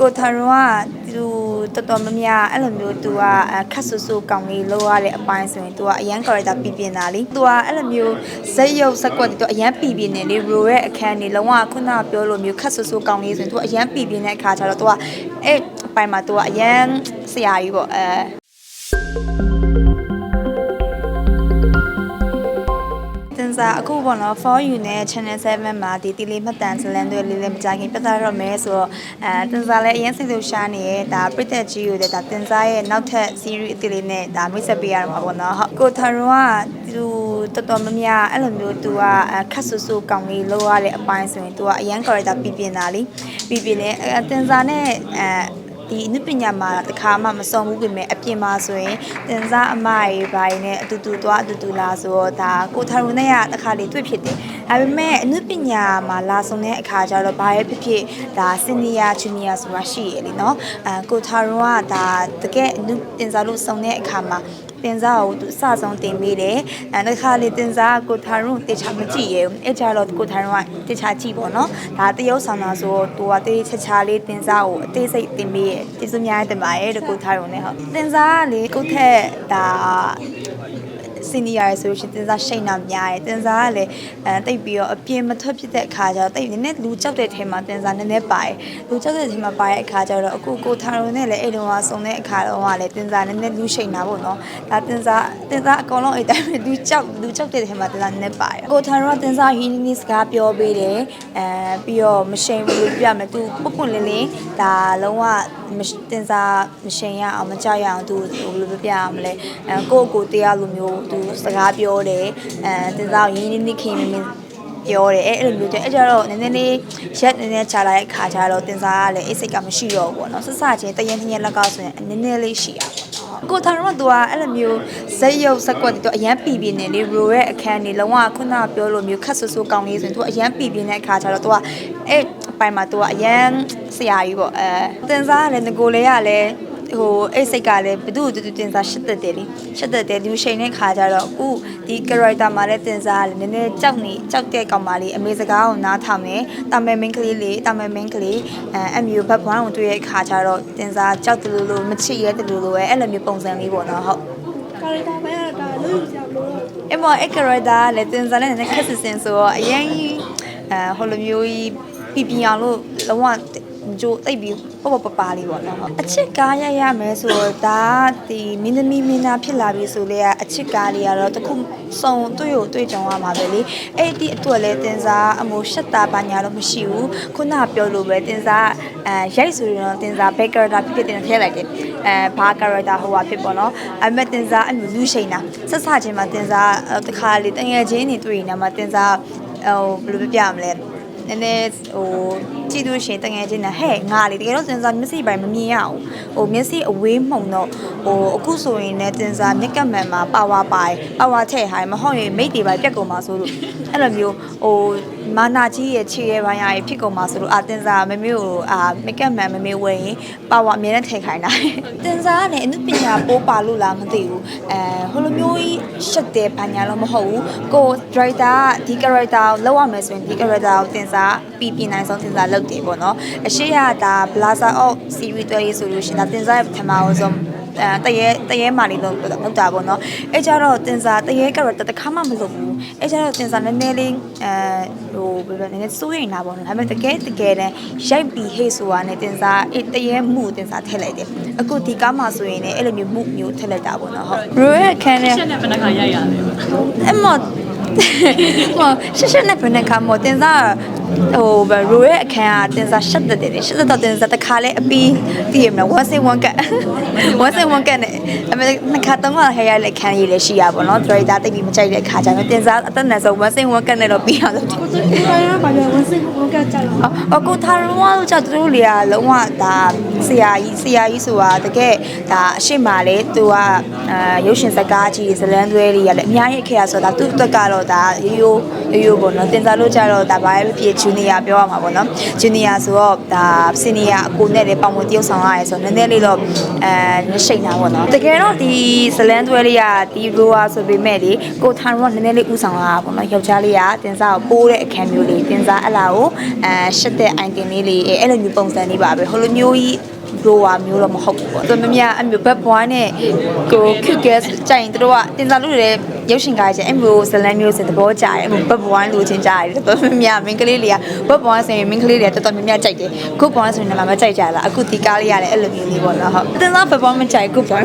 ကိုထရွန်ကသူတော်တော်များများအဲ့လိုမျိုးသူကအခက်ဆူဆူကောင်းလေးလောက်ရတဲ့အပိုင်းဆိုရင်သူကအရန် character ပြပြနေတာလीသူကအဲ့လိုမျိုးဇက်ရုပ်ဇက်ကွက်သူအရန်ပြပြနေလေ ro ရဲ့အခန်းနေလုံးဝခုနကပြောလို့မျိုးခက်ဆူဆူကောင်းလေးဆိုရင်သူကအရန်ပြပြနေတဲ့အခါကျတော့သူကအဲ့အပိုင်းမှာသူကအရန်ဆရာကြီးပေါ့အဲ စားအခုပေါ့နော် for you နဲ့ channel 7မှာဒီတီလီမှတ်တမ်းဇလန်တွေလေးလေးမကြခင်ပြသရတော့မယ်ဆိုတော့အဲတင်စားလည်းအရင်စိတ်ဆိုရှားနေရဲ့ဒါပြည့်သက်ကြီးကိုလည်းဒါတင်စားရဲ့နောက်ထပ် series အတီလေးနဲ့ဒါမိတ်ဆက်ပေးရမှာပေါ့နော်ဟုတ်ကိုထရွန်ကသူတော်တော်များများအဲ့လိုမျိုးသူကအခက်ဆူဆူကောင်းလေးလောက်ရတဲ့အပိုင်းဆိုရင်သူကအရန် character ပြပြနေတာလीပြပြနေအဲတင်စားနဲ့အဲ ဒီအနုပညာမှာတခါမှမစုံဘူးပြင်မဲ့အပြင်မှာဆိုရင်တင်စားအမရေဘိုင်းနဲ့အတူတူသွားအတူတူလာဆိုတော့ဒါကိုထရုံနဲ့ကတခါလေတွေ့ဖြစ်တယ်။ဒါပေမဲ့အနုပညာမှာလာဆုံတဲ့အခါကျတော့ဘာပဲဖြစ်ဖြစ်ဒါစင်နီယာချူနီယာဆိုတာရှိရလေနော်။အဲကိုထရုံကဒါတကယ်အနုတင်စားလို့ဆုံတဲ့အခါမှာ တင်စားကိုသူအစဆုံးတင်ပေးတယ်။အဲတစ်ခါလေတင်စားကိုထာရုံတေချာမကြည့်ရဘူး။အဲကြတော့ကိုထာရုံကတေချာကြည့်ပေါ့နော်။ဒါတရုပ်ဆောင်တာဆိုတော့သူကတေးချာချာလေးတင်စားကိုအသေးစိတ်တင်ပေးရ။ကျေးဇူးများတင်ပါတယ်တကိုထာရုံနဲ့ဟုတ်။တင်စားကလေကိုထက်ဒါ စင်နီယာရယ်ဆိုလို့ရှိရင်တင်စားရှိန်တာများတယ်တင်စားကလည်းအဲတိတ်ပြီးတော့အပြင်မထွက်ဖြစ်တဲ့အခါကျတော့တိတ်နည်းနည်းလူကြောက်တဲ့ထဲမှာတင်စားနည်းနည်းပါတယ်လူကြောက်တဲ့ထဲမှာပါတဲ့အခါကျတော့အခုကိုထာရုံနဲ့လည်းအဲ့တုန်းကစုံတဲ့အခါတော့ကလည်းတင်စားနည်းနည်းလူရှိန်တာပေါ့နော်ဒါတင်စားတင်စားအကောင်လုံးအဲ့တိုင်းပဲလူကြောက်လူကြောက်တဲ့ထဲမှာတင်စားနည်းနည်းပါတယ်ကိုထာရုံကတင်စားဟင်းနီးစကားပြောပေးတယ်အဲပြီးတော့မရှိန်ဘူးလို့ပြရမယ်သူပုတ်ပွန့်လင်းလင်းဒါလုံးဝတင်စားမရှိန်ရအောင်မကြောက်ရအောင်သူဟိုလိုပြရမလဲအဲကိုယ့်ကိုယ်တရားလိုမျိုးသူစကားပြောတယ်အဲတင်စားရင်းနှီးနှီးခင်မင်းပြောတယ်အဲ့လိုမျိုးတဲ့အဲ့ကြတော့နည်းနည်းလေးရက်နည်းနည်းချလာတဲ့ခါကျတော့တင်စားကလည်းအိတ်စိတ်ကမရှိတော့ဘူးပေါ့နော်ဆဆချင်းတရင်တရင်လက်ကောက်ဆိုရင်နည်းနည်းလေးရှိရပါတော့ကိုထာတော့သူကအဲ့လိုမျိုးဇက်ရုပ်ဇက်ကွက်သူအရန်ပီပီနေလေ ro ရဲ့အခန်းနေလုံးဝခုနပြောလို့မျိုးခက်ဆူဆူကောင်းလေးဆိုရင်သူအရန်ပီပီနေတဲ့အခါကျတော့သူကအဲ့အပိုင်းမှာသူကအရန်ဆရာကြီးပေါ့အဲတင်စားကလည်းငကိုလေးကလည်း ဟိုအဲ့စိတ်ကလည်းဘသူ့တူတူတင်စားရှစ်သက်တယ်လေရှစ်သက်တယ်လူရှိန်တဲ့ခါကျတော့အခုဒီ character မှာလည်းတင်စားကလည်းနည်းနည်းကြောက်နေကြောက်တဲ့ကောင်မလေးအမေစကားကိုနားထောင်နေတာမဲမင်းကလေးလေးတာမဲမင်းကလေးအဲအမျိုးဘတ်ဘွားကိုတွေ့တဲ့ခါကျတော့တင်စားကြောက်တယ်လို့လို့မချစ်ရဲတယ်လို့လို့ပဲအဲ့လိုမျိုးပုံစံလေးပေါ့နော်ဟုတ်ကာရီတာပဲဒါလို့ရလို့အဲ့မအဲ့ character ကလည်းတင်စားနဲ့နည်းနည်းခက်ဆစ်စင်ဆိုတော့အရင်ကြီးအဲဟိုလိုမျိုးကြီးပြပြအောင်လို့လုံးဝ ကြိုတိတ်ပြီးပေါ့ပေါ့ပပါလေးပေါ့နော်အချစ်ကားရရမယ်ဆိုတော့ဒါဒီမင်းသမီးမင်းသားဖြစ်လာပြီဆိုလေအချစ်ကားလေးကတော့တခုစုံတွေ့ကိုတွေ့ကြုံရမှာပဲလေအဲ့ဒီအတွက်လဲတင်စားအမိုရှက်တာပါညာတော့မရှိဘူးခုနပြောလို့ပဲတင်စားအဲရိုက်ဆိုရင်တော့တင်စား back character ဖြစ်ဖြစ်တင်ထည့်လိုက်တယ်အဲဘာ character ဟိုပါဖြစ်ပေါ့နော်အမတင်စားအလိုလူရှိန်တာဆက်စချင်းမှာတင်စားတခါလေတငယ်ချင်းနေတွေ့နေမှာတင်စားဟိုဘယ်လိုပြပြမလဲ နည်းနည်းဟိုကြည့်လို့ရှိရင်တငယ်ချင်းနဲ့ဟဲ့ငါလေတကယ်တော့တင်စားမျက်စိပိုင်းမမြင်ရအောင်ဟိုမျက်စိအဝေးမှုံတော့ဟိုအခုဆိုရင်လည်းတင်စားမျက်ကပ်မှန်မှာပါဝါပါပါဝါထည့်ဟိုင်းမဟုတ်ရင်မိတ်တွေပါပြက်ကုန်မှာဆိုလို့အဲ့လိုမျိုးဟိုမာနာကြီးရဲ့ခြေရဲ့ပိုင်းရည်ဖြစ်ကုန်မှာဆိုလို့အာတင်စားမမေကိုအာမိတ်ကပ်မှန်မမေဝယ်ရင်ပါဝါအမြဲတမ်းထည့်ခိုင်းတာတင်စားကလည်းအနုပညာပိုးပါလို့လားမသိဘူးအဲဟိုလိုမျိုးကြီးရှက်တယ်ဘာညာတော့မဟုတ်ဘူးကို director ကဒီ character ကိုလောက်ရမယ်ဆိုရင်ဒီ character ကိုတင်စားပြီးပြနိုင်ဆုံးတင်စားလုပ်တယ်ပေါ့နော်အရှိရဒါ blazer of series တွေရေးဆိုလို့ရှိရင်ဒါတင်စားရဲ့ပထမအောင်ဆုံးအဲတရေတရေမာလေးလို့လောက်တာပေါ့နော်အဲကြတော့တင်စားတရေ character တစ်ခါမှမလုပ်ဘူးအဲကြတော့တင်စားနည်းနည်းလေးအဲဟိုဘယ်လိုလဲနည်းနည်းစိုးရိမ်တာပေါ့နော်ဒါပေမဲ့တကယ်တကယ်တမ်းရိုက်ပြီးဟေ့ဆိုတာနဲ့တင်စားအဲတရေမှုတင်စားထည့်လိုက်တယ်အခုဒီကားမှာဆိုရင်လည်းအဲ့လိုမျိုးမှုမျိုးထည့်လိုက်တာပေါ့နော်ဟုတ် bro ရဲ့အခန်းနဲ့ရှက်နဲ့ဘယ်နှခါရိုက်ရလဲအဲ့မဟိုရှက်ရှက်နဲ့ဘယ်နဲ့ခါမောတင်စားဟိုဘရိုရဲ့အခန်းကတင်စားရှက်တဲ့တယ်ရှက်တဲ့တင်စားတစ်ခါလဲအပီးတည်ရမလား one say one cut one say one cut နဲ့အမေနှစ်ခါသုံးခါဟဲရလက်ခန်းရေးလည်းရှိရပါတော့ trader တိတ်ပြီးမကြိုက်တဲ့ခါကျတော့တင်စားအသက်နဲ့ဆုံး one say one cut နဲ့တော့ပြီးအောင်လို့ကိုယ်ကိုယ်ရပါလေဝန်စိတ်ကိုကကြလာအကိုထာရုံးကကြောက်သူတို့တွေကလုံးဝဒါဆရာကြီးဆရာကြီးဆိုတာတကယ်ဒါအရှိမလေသူကအာရုပ်ရှင်စကားကြီးဇလန်းသွဲတွေကလည်းအများကြီးအခက်ရဆိုတာသူ့အတွက်ကတော့ဒါရိုးရိုး ရိုးရိုးပေါ့နော်တင်စားလို့ကြတော့ဒါဘာပဲဖြစ်ဂျူနီယာပြောရမှာပေါ့နော်ဂျူနီယာဆိုတော့ဒါစီနီယာအကိုနဲ့လည်းပေါင်ဝင်တယောက်ဆောင်ရတယ်ဆိုတော့နည်းနည်းလေးတော့အဲရှိန်တာပေါ့နော်တကယ်တော့ဒီဇလန်တွဲလေးကဒီရိုဝါဆိုပေမဲ့လေကိုထန်ရောနည်းနည်းလေးဥဆောင်လာတာပေါ့နော်ယောက်ျားလေးကတင်စားကိုပိုးတဲ့အခန်းမျိုးလေးတင်စားအလားကိုအဲရှစ်တဲ့အိုင်တင်လေးလေးအဲအဲ့လိုမျိုးပုံစံလေးပါပဲဟိုလိုမျိုးကြီး ဘလိုဝါမျိုးတော့မဟုတ်ဘူးပေါ့သူမမအမျိုးဘက်ဘွားနဲ့ကိုခွတ်ကက်ကြိုင်တို့ကတင်စားလို့လည်းရုပ်ရှင်ကားကျအမျိုးဇလန်မျိုးစသဘောကြတယ်အမျိုးဘက်ဘွားလိုချင်ကြတယ်တော်တော်များများမင်းကလေးတွေကဘက်ဘွားဆိုရင်မင်းကလေးတွေကတော်တော်များများကြိုက်တယ်ခုဘွားဆိုရင်လည်းမကြိုက်ကြလားအခုဒီကားလေးရတယ်အဲ့လိုမျိုးလေးပေါ့နော်ဟုတ်တင်စားဘက်ဘွားမကြိုက်ခုဘွား